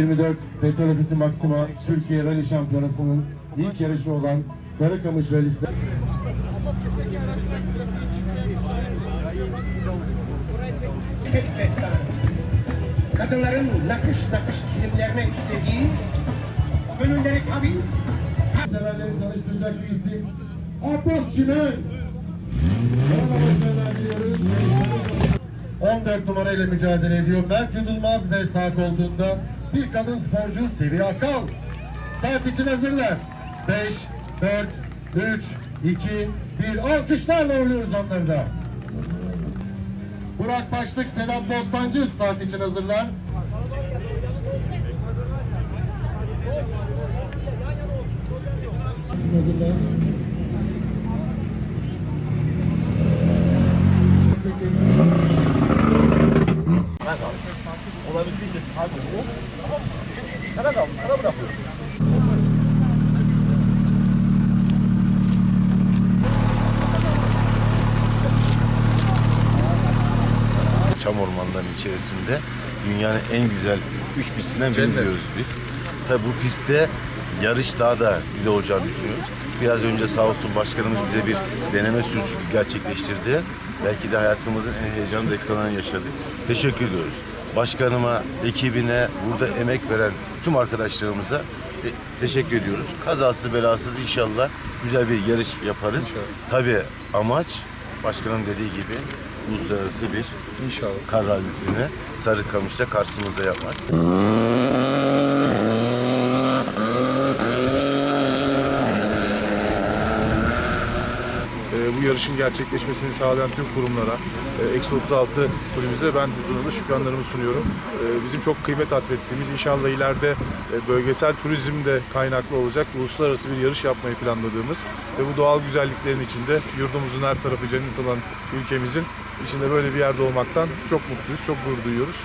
24 Petrol Ofisi Maxima Türkiye Rally Şampiyonası'nın ilk yarışı olan Sarıkamış Rally'sinde tek. Kadınların nakış nakış kilimlerine işlediği, gönülleri tabi severleri tanıştıracak bir isim Abbas Çimen. Ona başarılar diliyoruz. 14 numarayla mücadele ediyor. Mert Yudulmaz ve sağ koltuğunda bir kadın sporcu Seviye Akal. Start için hazırlar. 5, 4, 3, 2, 1. Alkışlarla uğurluyoruz onları da. Burak Başlık, Sedat Bostancı start için hazırlar. Hazırlar. Olabildiğince sakin ol. Tamam mı? Sana kaldı, sana bırakıyorum. Çam ormanlarının içerisinde dünyanın en güzel üç pistinden birini diyoruz biz. Tabi bu pistte yarış daha da güzel olacağını düşünüyoruz. Biraz önce sağ olsun başkanımız bize bir deneme sürüsü gerçekleştirdi. Belki de hayatımızın en heyecanlı dakikalarını yaşadık. Teşekkür ediyoruz. Başkanıma, ekibine, burada emek veren tüm arkadaşlarımıza e, teşekkür ediyoruz. Kazası belasız inşallah güzel bir yarış yaparız. Tabii amaç başkanın dediği gibi uluslararası bir İnşallah. kar rallisini Sarıkamış'ta karşımızda yapmak. Ee, bu yarışın gerçekleşmesini sağlayan tüm kurumlara, e, Eksi 36 kulübümüze ben huzurunuzda şükranlarımı sunuyorum. Ee, bizim çok kıymet atfettiğimiz, inşallah ileride e, bölgesel turizm de kaynaklı olacak, uluslararası bir yarış yapmayı planladığımız ve bu doğal güzelliklerin içinde yurdumuzun her tarafı cennet olan ülkemizin içinde böyle bir yerde olmaktan çok mutluyuz, çok gurur duyuyoruz.